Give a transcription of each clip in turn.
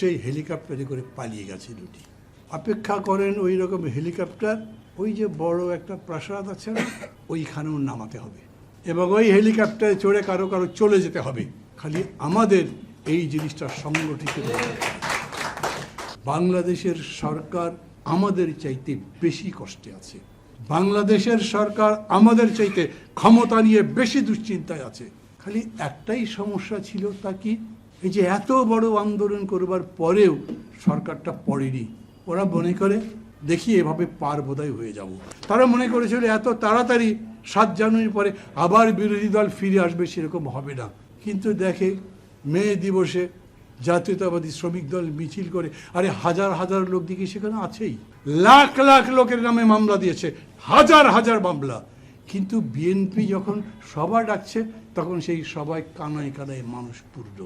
সেই হেলিকপ্টারে করে পালিয়ে গেছে দুটি। অপেক্ষা করেন ওই রকম হেলিকপ্টার, ওই যে বড় একটা প্রাসাদ আছে না, ওইখানেও নামাতে হবে। এবং ওই হেলিকপ্টারে চড়ে কারও কারও চলে যেতে হবে। খালি আমাদের এই জিনিসটা সংগঠিত বাংলাদেশের সরকার আমাদের চাইতে বেশি কষ্টে আছে। বাংলাদেশের সরকার আমাদের চাইতে ক্ষমতা নিয়ে বেশি দুশ্চিন্তায় আছে। খালি একটাই সমস্যা ছিল তা কি? এই যে এত বড় আন্দোলন করবার পরেও সরকারটা পড়েনি। ওরা মনে করে, দেখি এভাবে পার বোধহয় হয়ে যাব। তারা মনে করেছিল, এত তাড়াতাড়ি সাত জানুয়ারি পরে আবার বিরোধী দল ফিরে আসবে, সেরকম হবে না। কিন্তু দেখে, মে দিবসে জাতীয়তাবাদী শ্রমিক দল মিছিল করে, আরে হাজার হাজার লোক দেখি সেখানে আছেই। লাখ লাখ লোকের নামে মামলা দিয়েছে, হাজার হাজার মামলা। কিন্তু বিএনপি যখন সভা ডাকছে, তখন সেই সবাই কানায় কানায় মানুষ পূর্ণ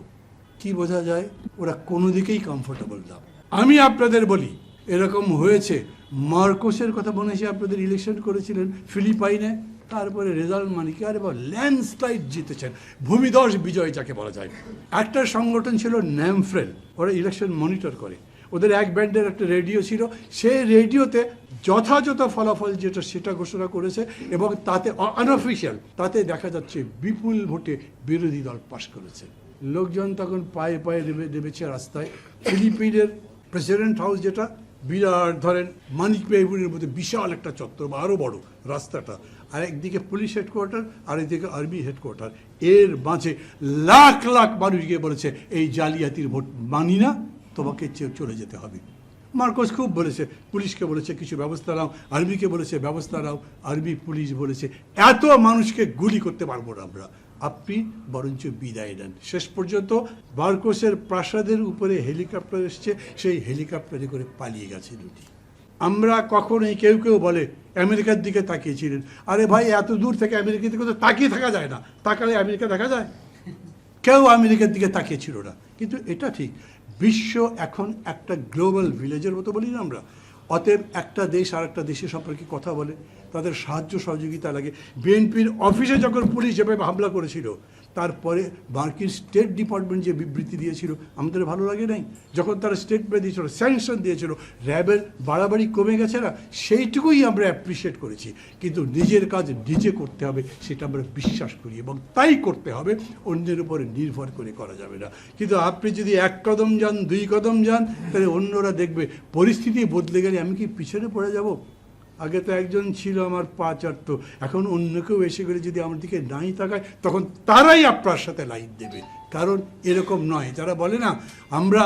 কি বোঝা যায়? ওরা কোনো দিকেই কমফোর্টেবল না। আমি আপনাদের বলি, এরকম হয়েছে। মার্কোসের কথা মনে আছে আপনাদের ইলেকশন করেছিলেন ফিলিপাইনে, তারপরে রেজাল্ট মানে কি আরে ল্যান্ডস্লাইড জিতেছেন। ভূমিদশ বিজয় যাকে বলা যায়। একটা সংগঠন ছিল ন্যামফ্রেল, ওরা ইলেকশন মনিটর করে। ওদের এক ব্যান্ডের একটা রেডিও ছিল। সেই রেডিওতে যথাযথ ফলাফল যেটা, সেটা ঘোষণা করেছে এবং তাতে আনঅফিসিয়াল তাতে দেখা যাচ্ছে বিপুল ভোটে বিরোধী দল পাশ করেছে। লোকজন তখন পায়ে পায়ে নেমে নেমেছে রাস্তায়। ফিলিপিনের প্রেসিডেন্ট হাউস যেটা, বিরাট ধরেন, মানিক মেহবুবের মধ্যে বিশাল একটা চত্বর বা আরও বড় রাস্তাটা। আর একদিকে পুলিশ হেডকোয়ার্টার আর একদিকে আর্মি হেডকোয়ার্টার এর মাঝে লাখ লাখ মানুষ গিয়ে বলেছে, এই জালিয়াতির ভোট মানি না, তোমাকে চলে যেতে হবে। মার্কোস খুব বলেছে, পুলিশকে বলেছে, কিছু ব্যবস্থা নাও আর্মিকে বলেছে, ব্যবস্থা নাও। আর্মি পুলিশ বলেছে, এত মানুষকে গুলি করতে পারব না আমরা। আপনি বরঞ্চ বিদায় নেন। শেষ পর্যন্ত বার্কোসের প্রাসাদের উপরে হেলিকপ্টার এসছে, সেই হেলিকপ্টারে করে পালিয়ে গেছে দুটি। আমরা কখনোই কেউ কেউ বলে, আমেরিকার দিকে তাকিয়েছিলেন। আরে ভাই, এত দূর থেকে আমেরিকার দিকে তো তাকিয়ে থাকা যায় না। তাকালে আমেরিকা দেখা যায়। কেউ আমেরিকার দিকে তাকিয়েছিল না। কিন্তু এটা ঠিক, বিশ্ব এখন একটা গ্লোবাল ভিলেজের মতো বলি না আমরা। অতএব একটা দেশ আর একটা দেশের সম্পর্কে কথা বলে, তাদের সাহায্য সহযোগিতা লাগে। বিএনপির অফিসে যখন পুলিশ যেভাবে হামলা করেছিল তারপরে মার্কিন স্টেট ডিপার্টমেন্ট যে বিবৃতি দিয়েছিল, আমাদের ভালো লাগে নাই? যখন তারা স্টেটমেন্ট দিয়েছিল, স্যাংশন দিয়েছিল, র্যাবের বাড়াবাড়ি কমে গেছে না? সেইটুকুই আমরা অ্যাপ্রিসিয়েট করেছি। কিন্তু নিজের কাজ নিজে করতে হবে, সেটা আমরা বিশ্বাস করি এবং তাই করতে হবে। অন্যের উপরে নির্ভর করে করা যাবে না। কিন্তু আপনি যদি এক কদম যান, দুই কদম যান, তাহলে অন্যরা দেখবে পরিস্থিতি বদলে গেলে আমি কি পিছনে পড়ে যাব? আগে তো একজন ছিল আমার পা চাটতো এখন অন্য কেউ এসে গেলে যদি আমার দিকে নাই তাকায়, তখন তারাই আপনার সাথে লাইন দেবে। কারণ এরকম নয়। যারা বলে না, আমরা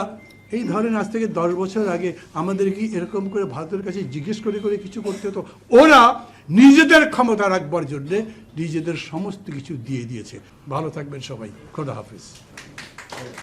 এই ধরেন আজ থেকে দশ বছর আগে আমাদের কি এরকম করে ভারতের কাছে জিজ্ঞেস করে করে কিছু করতে হতো, ওরা নিজেদের ক্ষমতা রাখবার জন্যে নিজেদের সমস্ত কিছু দিয়ে দিয়েছে। ভালো থাকবেন সবাই। খোদা হাফিজ।